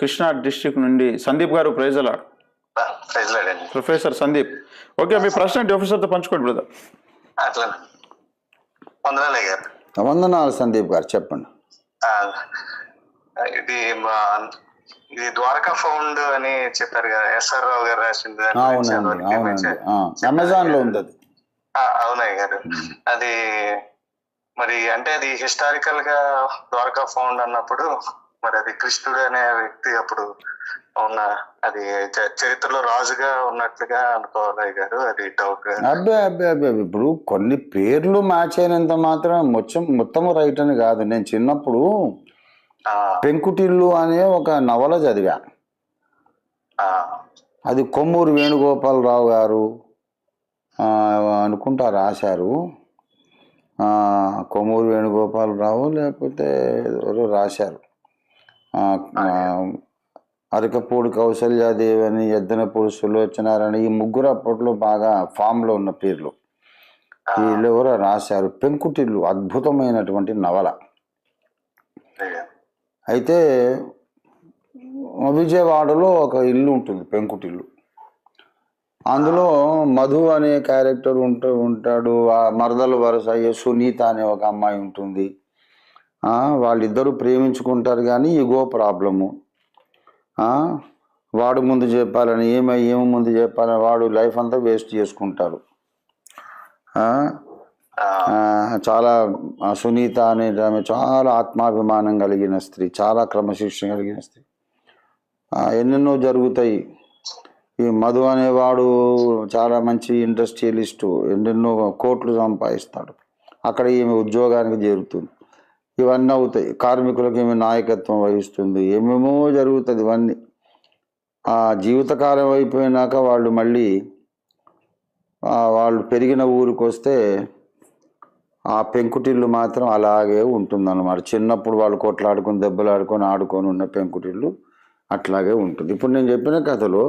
Krishna district నుండి సందీప్ గారు praise అలా ప్రైజ్ లేదండి ప్రొఫెసర్ సందీప్. ఓకే మీ ప్రశ్న ప్రొఫెసర్తో పంచుకోండి బ్రదర్. వందనాలే గారు. వందనాలు సందీప్ గారు చెప్పండి. ఆ, ఇది మా ఇది ద్వారకా ఫౌండ్ అని చెప్పారు కదా ఎస్ఆర్ రావు గారు రాసింది అమెజాన్లో ఉంది అది ఆ, అవునయ్య గారు. అది మరి అంటే అది హిస్టారికల్గా ద్వారకా ఫౌండ్ అన్నప్పుడు మరి అది కృష్ణుడు అనే వ్యక్తి అప్పుడు ఉన్న అది చరిత్రలో రాజుగా ఉన్నట్లుగా అనుకోవాలి గారు అది డౌట్ అబ్బే అబ్బే అబ్బే ఇప్పుడు కొన్ని పేర్లు మ్యాచ్ అయినంత మాత్రం మొత్తం మొత్తం రైట్ అని కాదు. నేను చిన్నప్పుడు పెంకుటిల్లు అనే ఒక నవల చదివా. అది కొమ్మూరు వేణుగోపాలరావు గారు ఆ, అనుకుంటా రాశారు. ఆ, కొమ్మూరు వేణుగోపాలరావు లేకపోతే ఎవరో రాశారు. అరకపూడి కౌసల్యాదేవి అని ఎద్దనపూడి సులోచనారాయణ ఈ ముగ్గురు అప్పట్లో బాగా ఫామ్లో ఉన్న పేర్లు. వీళ్ళు ఎవరో రాశారు? పెంకుటిల్లు అద్భుతమైనటువంటి నవల. అయితే విజయవాడలో ఒక ఇల్లు ఉంటుంది పెంకుటిల్లు. అందులో మధు అనే క్యారెక్టర్ ఉంటూ ఉంటాడు. మరదలు వరుస అయ్యే సునీత అనే ఒక అమ్మాయి ఉంటుంది. వాళ్ళిద్దరూ ప్రేమించుకుంటారు కానీ ఇగో ప్రాబ్లము. వాడు ముందు చెప్పాలని ఏమై ఏమి ముందు చెప్పాలని వాడు లైఫ్ అంతా వేస్ట్ చేసుకుంటారు. చాలా సునీత అనే ఆమె చాలా ఆత్మాభిమానం కలిగిన స్త్రీ చాలా క్రమశిక్షణ కలిగిన స్త్రీ. ఎన్నెన్నో జరుగుతాయి. ఈ మధు అనేవాడు చాలా మంచి ఇండస్ట్రియలిస్టు ఎన్నెన్నో కోట్లు సంపాదిస్తాడు. అక్కడ ఈమె ఉద్యోగానికి చేరుతుంది. ఇవన్నీ అవుతాయి. కార్మికులకు ఏమి నాయకత్వం వహిస్తుంది ఏమేమో జరుగుతుంది ఇవన్నీ. ఆ జీవితకాలం అయిపోయినాక వాళ్ళు మళ్ళీ వాళ్ళు పెరిగిన ఊరికి వస్తే ఆ పెంకుటిల్లు మాత్రం అలాగే ఉంటుందన్నమాట. చిన్నప్పుడు వాళ్ళు కొట్లాడుకొని దెబ్బలాడుకొని ఆడుకొని ఉన్న పెంకుటిల్లు అట్లాగే ఉంటుంది. ఇప్పుడు నేను చెప్పిన కథలో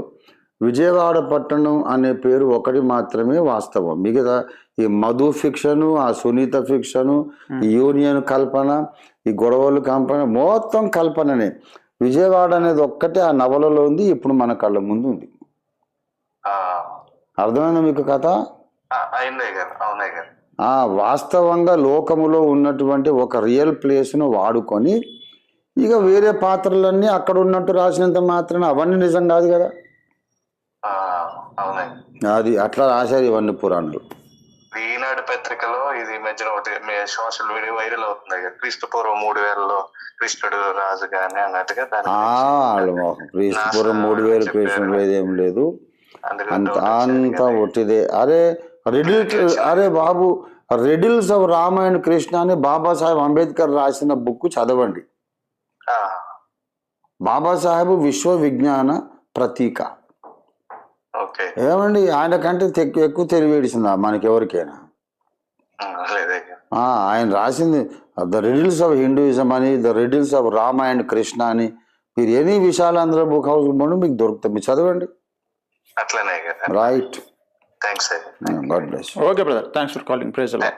విజయవాడ పట్టణం అనే పేరు ఒకటి మాత్రమే వాస్తవం. మిగతా ఈ మధు ఫిక్షను ఆ సునీత ఫిక్షను ఈ యూనియన్ కల్పన ఈ గొడవలు కల్పన మొత్తం కల్పననే. విజయవాడ అనేది ఒక్కటే ఆ నవలలో ఉంది ఇప్పుడు మన కళ్ళ ముందు ఉంది. అర్థమైందా మీకు కథ? ఆ వాస్తవంగా లోకములో ఉన్నటువంటి ఒక రియల్ ప్లేస్ను వాడుకొని ఇక వేరే పాత్రలన్నీ అక్కడ ఉన్నట్టు రాసినంత మాత్రాన అవన్నీ నిజం కాదు కదా. ఆ, అవునయ్య అది అట్లా రాశారు ఇవన్నీ పురాణాలు. ఈనాడు పత్రికలో ఇది మధ్యన ఒకటి సోషల్ మీడియా వైరల్ అవుతుంది క్రీస్తు పూర్వం మూడు వేలలో కృష్ణుడు రాజుగానే అన్నట్టుగా దాని ఆ, వాళ్ళు క్రీస్తుపురం మూడు వేలు పేషెంట్ లేదేం. లేదు అంత అంత ఒట్టిదే. అరే రెడిల్ అరే బాబు రెడిల్స్ ఆఫ్ రామాయణ కృష్ణ అని బాబాసాహెబ్ అంబేద్కర్ రాసిన బుక్ చదవండి. బాబాసాహెబ్ విశ్వ విజ్ఞాన ప్రతీక. ఏమండి ఆయన కంటే ఎక్కువ తెలివేడిసిందా మనకి ఎవరికైనా ఆయన రాసింది ద రిడిల్స్ ఆఫ్ హిందూయిజం అని the riddles of Rama and Krishna అని. మీరు ఎనీ విశాలాంధ్ర బుక్ హౌస్ పోండి మీకు దొరుకుతాయి. మీరు చదవండి. Right thanks God bless okay brother thanks for calling praise అలా